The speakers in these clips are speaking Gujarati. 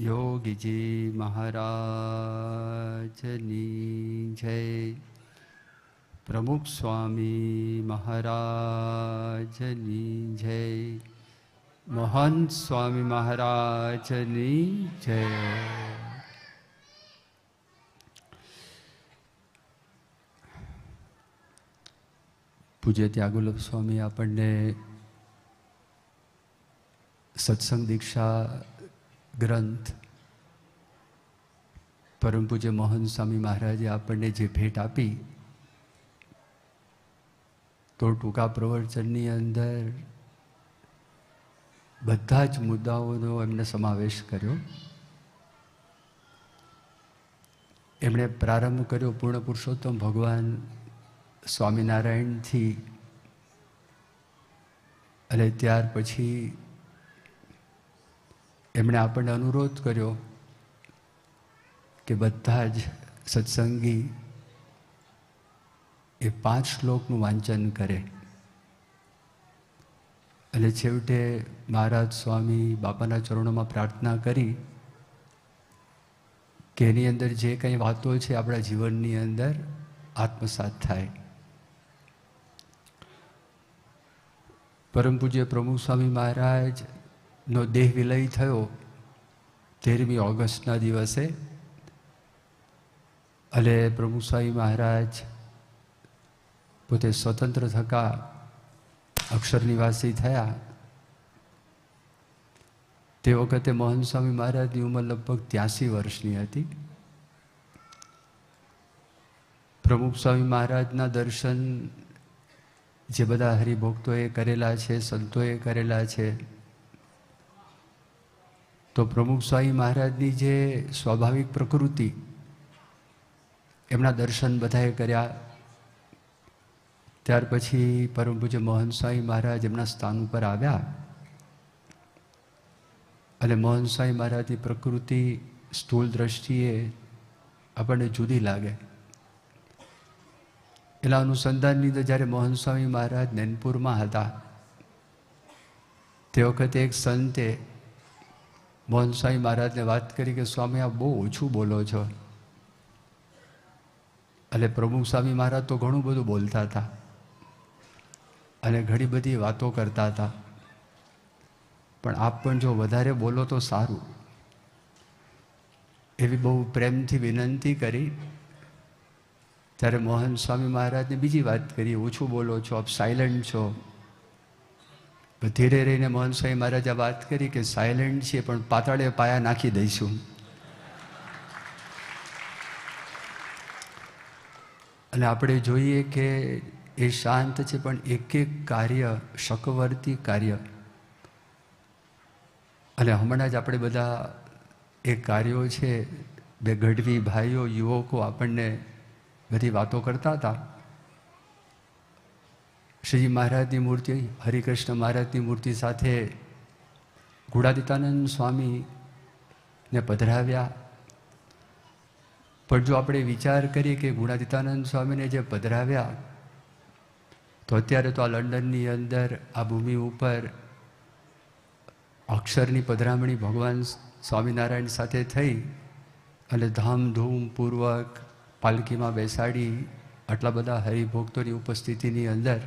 યોગીજી મહારાજની જય. પ્રમુખ સ્વામી મહારાજની જય. મહંત સ્વામી મહારાજની જય. પૂજ્ય ત્યાગુલભ સ્વામી આપણને સત્સંગ દીક્ષા ગ્રંથ. પરમ પૂજ્ય મોહન સ્વામી મહારાજે આપણને જે ભેટ આપી, તો ટૂંકા પ્રવચનની અંદર બધા જ મુદ્દાઓનો એમને સમાવેશ કર્યો. એમણે પ્રારંભ કર્યો પૂર્ણ પુરુષોત્તમ ભગવાન સ્વામિનારાયણથી. અને ત્યાર પછી એમણે આપણને અનુરોધ કર્યો કે બધા જ સત્સંગી એ પાંચ શ્લોકનું વાંચન કરે. અને છેવટે મહારાજ સ્વામી બાપાના ચરણોમાં પ્રાર્થના કરી કે એની અંદર જે કંઈ વાતો છે આપણા જીવનની અંદર આત્મસાત થાય. પરમ પૂજ્ય પ્રમુખ સ્વામી મહારાજનો દેહ વિલય થયો તેરમી ઓગસ્ટના દિવસે. અને પ્રભુ સ્વામી મહારાજ પોતે સ્વતંત્ર થકા અક્ષર નિવાસી થયા. તે વખતે મોહન સ્વામી મહારાજની ઉંમર લગભગ ત્યાસી વર્ષની હતી. પ્રમુખ સ્વામી મહારાજના દર્શન જે બધા હરિભક્તોએ કરેલા છે, સંતોએ કરેલા છે તો પ્રમુખ સ્વામી મહારાજની જે સ્વાભાવિક પ્રકૃતિ, એમના દર્શન બધાએ કર્યા. ત્યાર પછી પરમ પૂજ્ય મોહન સ્વામી મહારાજ એમના સ્થાન ઉપર આવ્યા. અને મોહન સ્વામી મહારાજની પ્રકૃતિ સ્થૂળ દ્રષ્ટિએ આપણને જુદી લાગે. એના અનુસંધાનની અંદર જ્યારે મોહન સ્વામી મહારાજ નૈનપુરમાં હતા, તે વખતે એક સંતે મોહન સ્વામી મહારાજને વાત કરી કે, સ્વામી, આપ બહુ ઓછું બોલો છો. એટલે પ્રમુખ સ્વામી મહારાજ તો ઘણું બધું બોલતા હતા અને ઘણી બધી વાતો કરતા હતા. પણ આપ પણ જો વધારે બોલો તો સારું. એવી બહુ પ્રેમથી વિનંતી કરી. ત્યારે મોહન સ્વામી મહારાજને બીજી વાત કરી, ઓછું બોલો છો, આપ સાયલન્ટ છો. ધીરે રહીને મોહન સ્વામી મહારાજા વાત કરી કે સાયલેન્ટ છે પણ પાતાળે પાયા નાખી દઈશું. અને આપણે જોઈએ કે એ શાંત છે, પણ એક એક કાર્ય શકવર્તી કાર્ય. અને હમણાં જ આપણે બધા એ કાર્યો છે, બે ગઢવી ભાઈઓ, યુવકો આપણને બધી વાતો કરતા હતા. શ્રીજી મહારાજની મૂર્તિ, હરિકૃષ્ણ મહારાજની મૂર્તિ સાથે ગુણાદિતાનંદ સ્વામીને પધરાવ્યા. પણ જો આપણે વિચાર કરીએ કે ગુણાદિતાનંદ સ્વામીને જે પધરાવ્યા, તો અત્યારે તો આ લંડનની અંદર, આ ભૂમિ ઉપર અક્ષરની પધરામણી ભગવાન સ્વામિનારાયણ સાથે થઈ અને ધામધૂમપૂર્વક પાલકીમાં બેસાડી આટલા બધા હરિભક્તોની ઉપસ્થિતિની અંદર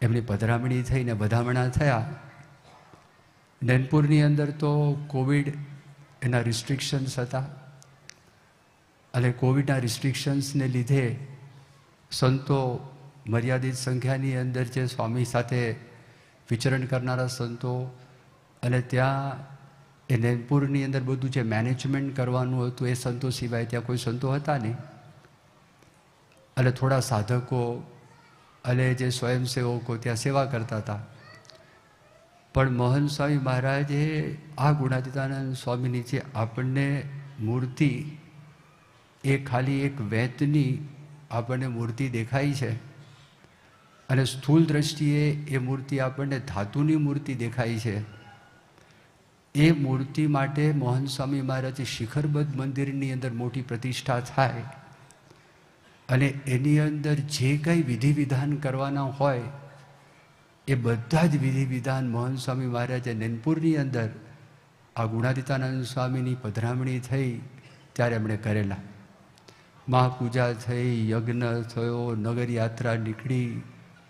એમની પધરામણી થઈને વધામણા થયા. નૈનપુરની અંદર તો કોવિડ એના રિસ્ટ્રિક્શન્સ હતા. અને કોવિડના રિસ્ટ્રિક્શન્સને લીધે સંતો મર્યાદિત સંખ્યાની અંદર જે સ્વામી સાથે વિચરણ કરનારા સંતો અને ત્યાં એ નૈનપુરની અંદર બધું જે મેનેજમેન્ટ કરવાનું હતું એ સંતો સિવાય ત્યાં કોઈ સંતો હતા નહીં. અને થોડા સાધકો અને જે સ્વયંસેવકો ત્યાં સેવા કરતા હતા. પણ મોહન સ્વામી મહારાજે આ ગુણાતીતાનંદ સ્વામીની જે આપણને મૂર્તિ, એ ખાલી એક વેતની આપણને મૂર્તિ દેખાય છે. અને સ્થૂલ દ્રષ્ટિએ એ મૂર્તિ આપણને ધાતુની મૂર્તિ દેખાય છે. એ મૂર્તિ માટે મોહન સ્વામી મહારાજે શિખરબદ્ધ મંદિરની અંદર મોટી પ્રતિષ્ઠા થાય. અને એની અંદર જે કંઈ વિધિ વિધાન કરવાના હોય, એ બધા જ વિધિ વિધાન મોહન સ્વામી મહારાજે નેનપુરની અંદર આ ગુણાદિતાનંદ સ્વામીની પધરામણી થઈ, ત્યારે એમણે કરેલા. મહાપૂજા થઈ, યજ્ઞ થયો, નગરયાત્રા નીકળી,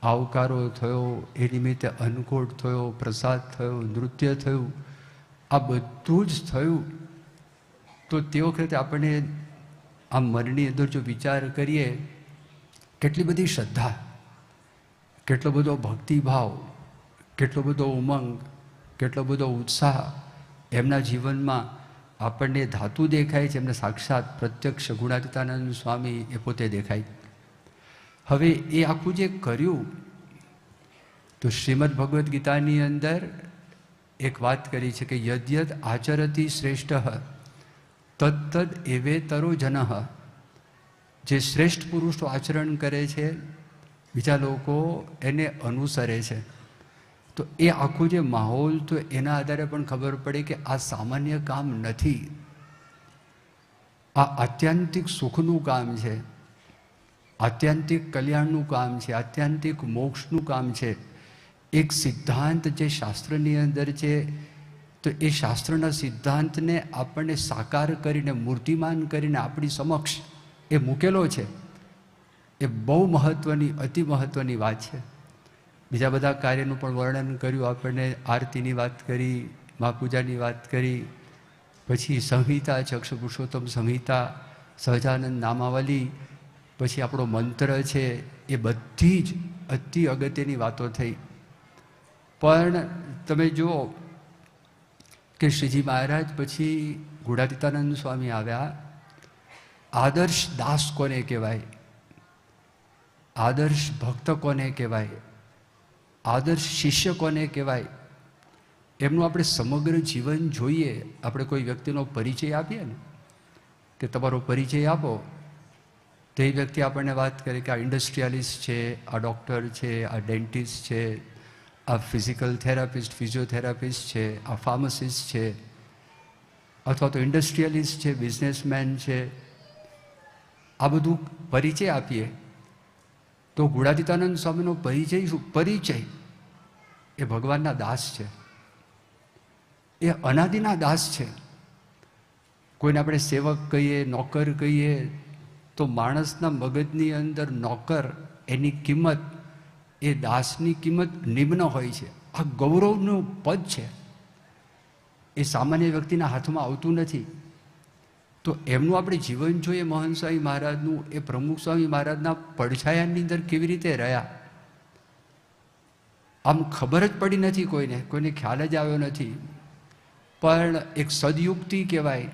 આવકારો થયો, એ નિમિત્તે અન્નકોટ થયો, પ્રસાદ થયો, નૃત્ય થયું, આ બધું જ થયું. તો તે વખતે આપણને આ મનની અંદર જો વિચાર કરીએ, કેટલી બધી શ્રદ્ધા, કેટલો બધો ભક્તિભાવ, કેટલો બધો ઉમંગ, કેટલો બધો ઉત્સાહ એમના જીવનમાં આપણને ધાતુ દેખાય છે, એમને સાક્ષાત પ્રત્યક્ષ ગુણાતીતાનંદ સ્વામી એ પોતે દેખાય. હવે એ આખું જે કર્યું, તો શ્રીમદ ભગવદ્ ગીતાની અંદર એક વાત કરી છે કે યદ્યત આચરતી શ્રેષ્ઠ. તત્તદ એવે તરો જનઃ જે શ્રેષ્ઠ પુરુષો આચરણ કરે છે, બીજા લોકો એને અનુસરે છે. તો એ આખું જે માહોલ, તો એના આધારે પણ ખબર પડે કે આ સામાન્ય કામ નથી. આ આત્યંતિક સુખનું કામ છે. આત્યંતિક કલ્યાણનું કામ છે, આત્યંતિક મોક્ષનું કામ છે. એક સિદ્ધાંત જે શાસ્ત્રની અંદર છે તો એ શાસ્ત્રના સિદ્ધાંતને આપણને સાકાર કરીને, મૂર્તિમાન કરીને આપણી સમક્ષ એ મૂકેલો છે. એ બહુ મહત્ત્વની અતિ મહત્ત્વની વાત છે. બીજા બધા કાર્યનું પણ વર્ણન કર્યું આપણને, આરતીની વાત કરી, મા પૂજાની વાત કરી, પછી સંહિતા, ચક્ષ પુરુષોત્તમ સંહિતા, સહજાનંદ નામાવલી, પછી આપણો મંત્ર છે, એ બધી જ અતિ અગત્યની વાતો થઈ. પણ તમે જુઓ કે શ્રીજી મહારાજ પછી ગુડાતીતાનંદ સ્વામી આવ્યા. આદર્શ દાસ કોને કહેવાય? આદર્શ ભક્ત કોને કહેવાય? આદર્શ શિષ્ય કોને કહેવાય? એમનું આપણે સમગ્ર જીવન જોઈએ. આપણે કોઈ વ્યક્તિનો પરિચય આપીએ ને, કે તમારો પરિચય આપો. તો વ્યક્તિ આપણને વાત કરે કે આ ઇન્ડસ્ટ્રીયાલિસ્ટ છે, આ ડૉક્ટર છે, આ ડેન્ટિસ્ટ છે આ ફિઝિકલ થેરાપિસ્ટ ફિઝિયોથેરાપિસ્ટ છે, આ ફાર્મસિસ્ટ છે, અથવા તો ઇન્ડસ્ટ્રીયલિસ્ટ છે બિઝનેસમેન છે, આ બધું પરિચય આપીએ. તો ગુણાતીતાનંદ સ્વામીનો પરિચય શું? પરિચય. એ ભગવાનના દાસ છે. એ અનાદિના દાસ છે. કોઈને આપણે સેવક કહીએ, નોકર કહીએ, તો માણસના મગજની અંદર નોકર એની કિંમત એ દાસની કિંમત નિમ્ન હોય છે. આ ગૌરવનું પદ છે. એ સામાન્ય વ્યક્તિના હાથમાં આવતું નથી. તો એમનું આપણે જીવન જોઈએ મહંત સ્વામી મહારાજનું, એ પ્રમુખ સ્વામી મહારાજના પડછાયાની અંદર કેવી રીતે રહ્યા? આમ ખબર જ પડી નથી કોઈને કોઈને ખ્યાલ જ આવ્યો નથી. પણ એક સદયુક્તિ કહેવાય.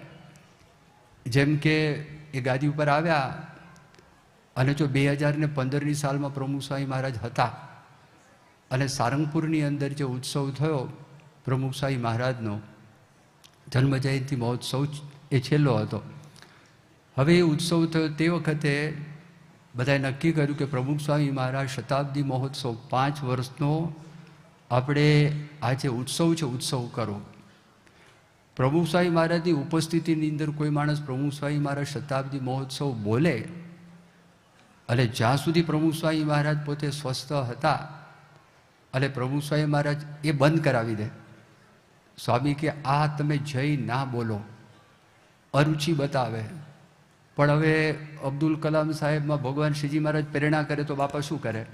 જેમ કે એ ગાદી ઉપર આવ્યા અને જો બે હજાર ને પંદરની સાલમાં પ્રમુખ સ્વામી મહારાજ હતા અને સારંગપુરની અંદર જે ઉત્સવ થયો પ્રમુખ સ્વામી મહારાજનો જન્મ જયંતિ મહોત્સવ એ છેલ્લો હતો. હવે એ ઉત્સવ થયો તે વખતે બધાએ નક્કી કર્યું કે પ્રમુખ સ્વામી મહારાજ શતાબ્દી મહોત્સવ પાંચ વર્ષનો આપણે આ જે ઉત્સવ છે ઉત્સવ કરો. પ્રમુખ સ્વામી મહારાજની ઉપસ્થિતિની અંદર કોઈ માણસ પ્રમુખ સ્વામી મહારાજ શતાબ્દી મહોત્સવ બોલે અને જ્યાં સુધી પ્રભુ સ્વામી મહારાજ પોતે સ્વસ્થ હતા અને પ્રભુ સ્વામી મહારાજ એ બંધ કરાવી દે. સ્વામી કે, આ તમે જઈ ના બોલો. અરુચિ બતાવે. પણ હવે અબ્દુલ કલામ સાહેબમાં ભગવાન શ્રીજી મહારાજ પ્રેરણા કરે તો બાપા શું કરે?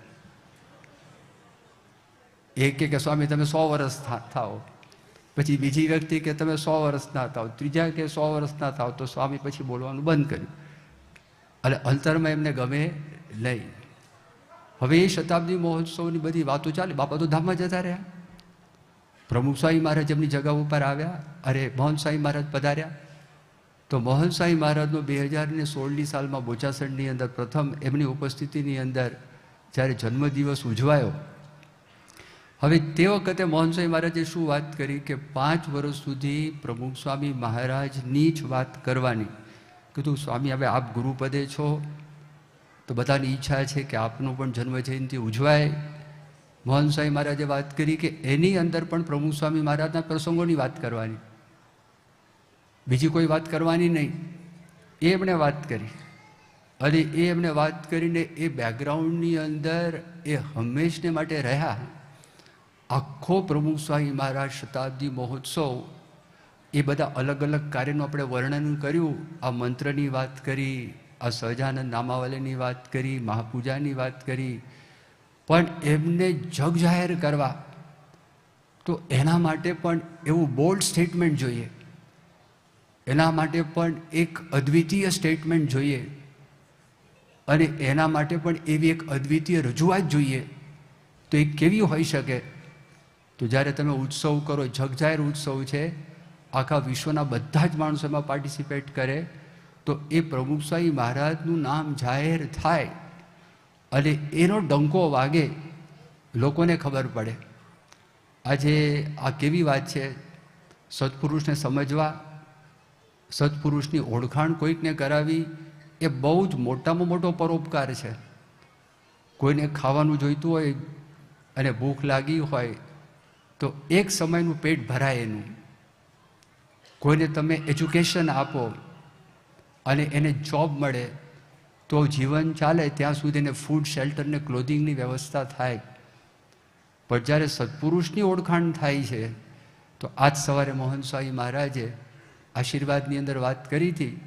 એક કે સ્વામી, તમે સો વર્ષ થાઓ. પછી બીજી વ્યક્તિ કે, તમે સો વર્ષના થાવ ત્રીજા કે, સો વર્ષના થાવ તો સ્વામી પછી બોલવાનું બંધ કર્યું. અને અંતરમાં એમને ગમે નહીં હવે એ શતાબ્દી મહોત્સવની બધી વાતો ચાલે. બાપા તો ધામમાં જતા રહ્યા. પ્રમુખ સ્વામી મહારાજ એમની જગા ઉપર આવ્યા. અરે, મોહન સ્વામી મહારાજ પધાર્યા. તો મોહન સ્વામી મહારાજનો બે હજાર ને સોળની સાલમાં બોચાસણની અંદર પ્રથમ એમની ઉપસ્થિતિની અંદર જ્યારે જન્મદિવસ ઉજવાયો. હવે તે વખતે મોહન સ્વામી મહારાજે શું વાત કરી કે પાંચ વર્ષ સુધી પ્રમુખ સ્વામી મહારાજની જ વાત કરવાની. કીધું, સ્વામી, હવે આપ ગુરુપદે છો. તો બધાની ઈચ્છા છે કે આપનો પણ જન્મ જયંતિ ઉજવાય. મોહન સ્વામી મહારાજે વાત કરી કે એની અંદર પણ પ્રમુખ સ્વામી મહારાજના પ્રસંગોની વાત કરવાની. બીજી કોઈ વાત કરવાની નહીં. એ એમણે વાત કરી. અને એ એમણે વાત કરીને એ બેકગ્રાઉન્ડની અંદર એ હંમેશને માટે રહ્યા. આખો પ્રમુખ સ્વામી મહારાજ શતાબ્દી મહોત્સવ એ બધા અલગ અલગ કાર્યનું આપણે વર્ણન કર્યું. આ મંત્રની વાત કરી, આ સહજાનંદ નામાવલીની વાત કરી, મહાપૂજાની વાત કરી. પણ એમને જગ જાહેર કરવા, તો એના માટે પણ એવું બોલ્ડ સ્ટેટમેન્ટ જોઈએ. એના માટે પણ એક અદ્વિતીય સ્ટેટમેન્ટ જોઈએ. અને એના માટે પણ એવી એક અદ્વિતીય રજૂઆત જોઈએ. તો એ કેવી હોઈ શકે? તો જ્યારે તમે ઉત્સવ કરો જગજાહેર ઉત્સવ છે આખા વિશ્વના બધા જ માણસો એમાં પાર્ટિસિપેટ કરે, તો એ પ્રમુખ સ્વામી મહારાજનું નામ જાહેર થાય અને એનો ડંકો વાગે લોકોને ખબર પડે. આજે આ કેવી વાત છે? સત્પુરુષને સમજવા, સત્પુરુષની ઓળખાણ કોઈકને કરાવી એ બહુ જ મોટામાં મોટો પરોપકાર છે. કોઈને ખાવાનું જોઈતું હોય અને ભૂખ લાગી હોય તો એક સમયનું પેટ ભરાય એનું. કોઈને તમે એજ્યુકેશન આપો અને એને જોબ મળે, તો જીવન ચાલે, ત્યાં સુધી એને ફૂડ શેલ્ટર ને ક્લોધિંગની વ્યવસ્થા થાય. પણ જ્યારે સત્પુરુષની ઓળખાણ થાય છે, તો આજ સવારે મોહન સ્વામી મહારાજે આશીર્વાદની અંદર વાત કરી હતી,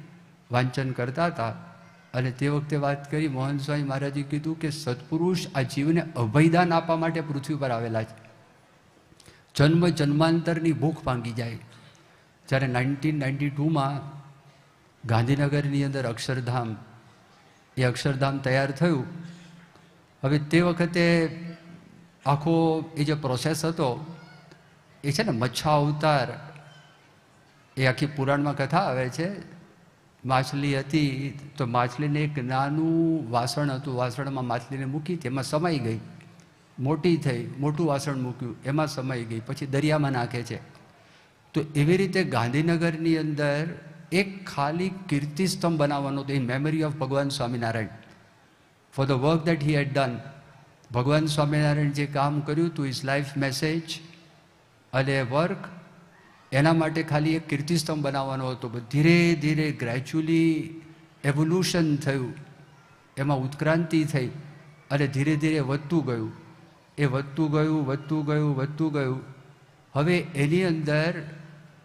વાંચન કરતા હતા, અને તે વખતે વાત કરી, મોહન સ્વામી મહારાજે કીધું કે સત્પુરુષ આ જીવને અભયદાન આપવા માટે પૃથ્વી પર આવેલા છે. જન્મ જન્માંતરની ભૂખ ભાંગી જાય. જ્યારે નાઇન્ટીન નાઇન્ટી ટુમાં ગાંધીનગરની અંદર અક્ષરધામ, એ અક્ષરધામ તૈયાર થયું. હવે તે વખતે આખો એ જે પ્રોસેસ હતો, એ છે ને મચ્છા અવતાર, એ આખી પુરાણમાં કથા આવે છે. માછલી હતી તો માછલીને એક નાનું વાસણ હતું, વાસણમાં માછલીને મૂકી તેમાં સમાઈ ગઈ. મોટી થઈ, મોટું વાસણ મૂક્યું. એમાં સમાઈ ગઈ. પછી દરિયામાં નાખે છે. તો એવી રીતે ગાંધીનગરની અંદર એક ખાલી કીર્તિસ્તંભ બનાવવાનો હતો in memory of Bhagwan Swaminarayan. For the work that he had done Bhagwan Swaminarayan જે કામ કર્યું હતું ઇઝ લાઈફ મેસેજ અને વર્ક એના માટે ખાલી એક કીર્તિસ્તંભ બનાવવાનો હતો. ધીરે ધીરે ગ્રેજ્યુઅલી એવોલ્યુશન થયું. એમાં ઉત્ક્રાંતિ થઈ અને ધીરે ધીરે વધતું ગયું. એ વધતું ગયું વધતું ગયું વધતું ગયું. હવે એની અંદર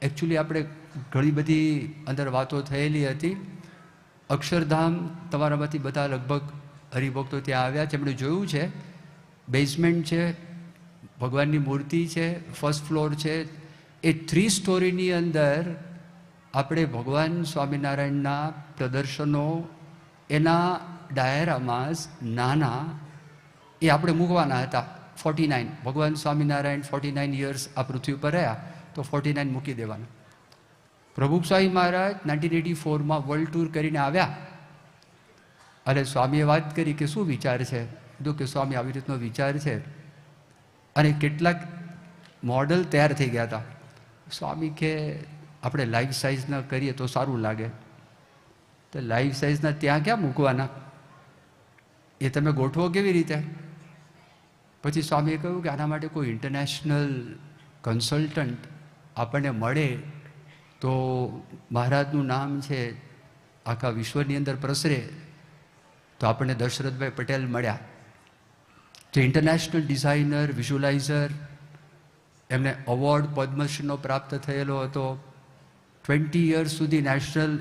એકચ્યુઅલી આપણે ઘણી બધી અંદર વાતો થયેલી હતી. અક્ષરધામ તમારામાંથી બધા લગભગ હરિભક્તો ત્યાં આવ્યા. છે એમણે જોયું છે બેઝમેન્ટ છે, ભગવાનની મૂર્તિ છે ફર્સ્ટ ફ્લોર છે. એ થ્રી સ્ટોરીની અંદર આપણે ભગવાન સ્વામિનારાયણના પ્રદર્શનો, એના ડાયરામાં નાના, એ આપણે મૂકવાના હતા. ફોર્ટી નાઇન ભગવાન સ્વામિનારાયણ ફોર્ટી નાઇન યર્સ આ પૃથ્વી પર રહ્યા. તો ફોર્ટી નાઇન મૂકી દેવાનું. પ્રભુસ્વામી મહારાજ નાઇન્ટીન એટી ફોરમાં વર્લ્ડ ટૂર કરીને આવ્યા. અને સ્વામીએ વાત કરી કે શું વિચાર છે? કીધું કે સ્વામી આવી રીતનો વિચાર છે. અને કેટલાક મોડલ તૈયાર થઈ ગયા હતા. સ્વામી કે આપણે લાઈફ સાઇઝના કરીએ તો સારું લાગે. તો લાઈફ સાઇઝના ત્યાં ક્યાં મૂકવાના? એ તમે ગોઠવો કેવી રીતે? પછી સ્વામીએ કહ્યું કે આના માટે કોઈ ઇન્ટરનેશનલ કન્સલ્ટન્ટ આપણને મળે તો મહારાજનું નામ છે, આખા વિશ્વની અંદર પ્રસરે, તો આપણને દશરથભાઈ પટેલ મળ્યા. જે ઇન્ટરનેશનલ ડિઝાઇનર વિઝ્યુલાઇઝર એમને અવોર્ડ પદ્મશ્રીનો પ્રાપ્ત થયેલો હતો. ટ્વેન્ટી યર્સ સુધી નેશનલ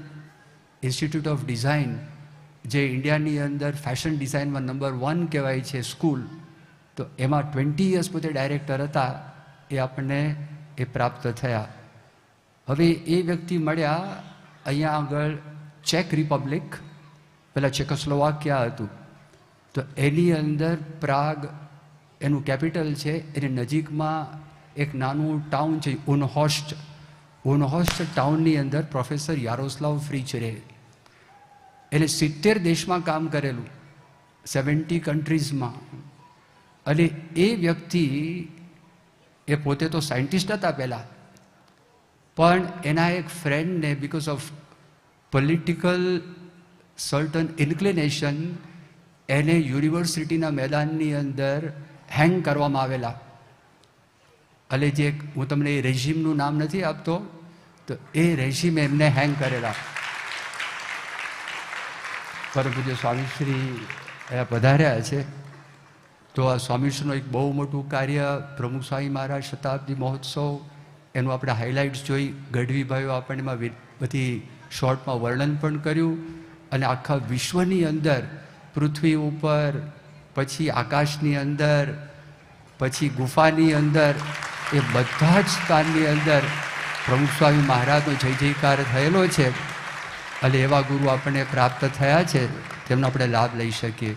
ઇન્સ્ટિટ્યૂટ ઓફ ડિઝાઇન જે ઇન્ડિયાની અંદર ફેશન ડિઝાઇનમાં નંબર વન કહેવાય છે સ્કૂલ તો એમાં ટ્વેન્ટી યર્સ પોતે ડાયરેક્ટર હતા. એ આપણને એ પ્રાપ્ત થયા. હવે એ વ્યક્તિ મળ્યા, અહીંયા આગળ ચેક રિપબ્લિક પહેલાં ચેકોસ્લોવાકિયા હતું. તો એની અંદર પ્રાગ એનું કેપિટલ છે, એની નજીકમાં એક નાનું ટાઉન છે, ઉનહોસ્ટ. ઉનહોસ્ટ ટાઉનની અંદર પ્રોફેસર યારોસ્લાવ ફ્રીચ રહે. એને સિત્તેર દેશમાં કામ કરેલું સેવન્ટી કન્ટ્રીઝમાં અને એ વ્યક્તિ એ પોતે તો સાયન્ટિસ્ટ હતા પહેલાં. પણ એના એક ફ્રેન્ડને because of political certain inclination એને યુનિવર્સિટીના મેદાનની અંદર હેંગ કરવામાં આવેલા. એટલે જે હું તમને એ રેઝિમનું નામ નથી આપતો, તો એ રેઝિમ એમને હેંગ કરેલા. પરમ પૂજ્ય સ્વામીશ્રી પધાર્યા છે. તો આ સ્વામીશ્રીનું એક બહુ મોટું કાર્ય પ્રમુખ સ્વામી મહારાજ શતાબ્દી મહોત્સવ, એનું આપણે હાઇલાઇટ્સ જોઈ, ગઢવીભાઈઓ આપણને એમાં બધી શોર્ટમાં વર્ણન પણ કર્યું અને આખા વિશ્વની અંદર, પૃથ્વી ઉપર, પછી આકાશની અંદર, પછી ગુફાની અંદર, એ બધા જ સ્થાનની અંદર પ્રમુખ સ્વામી મહારાજનો જય જયકાર થયેલો છે. એટલે એવા ગુરુ આપણને પ્રાપ્ત થયા છે, તેમનો આપણે લાભ લઈ શકીએ.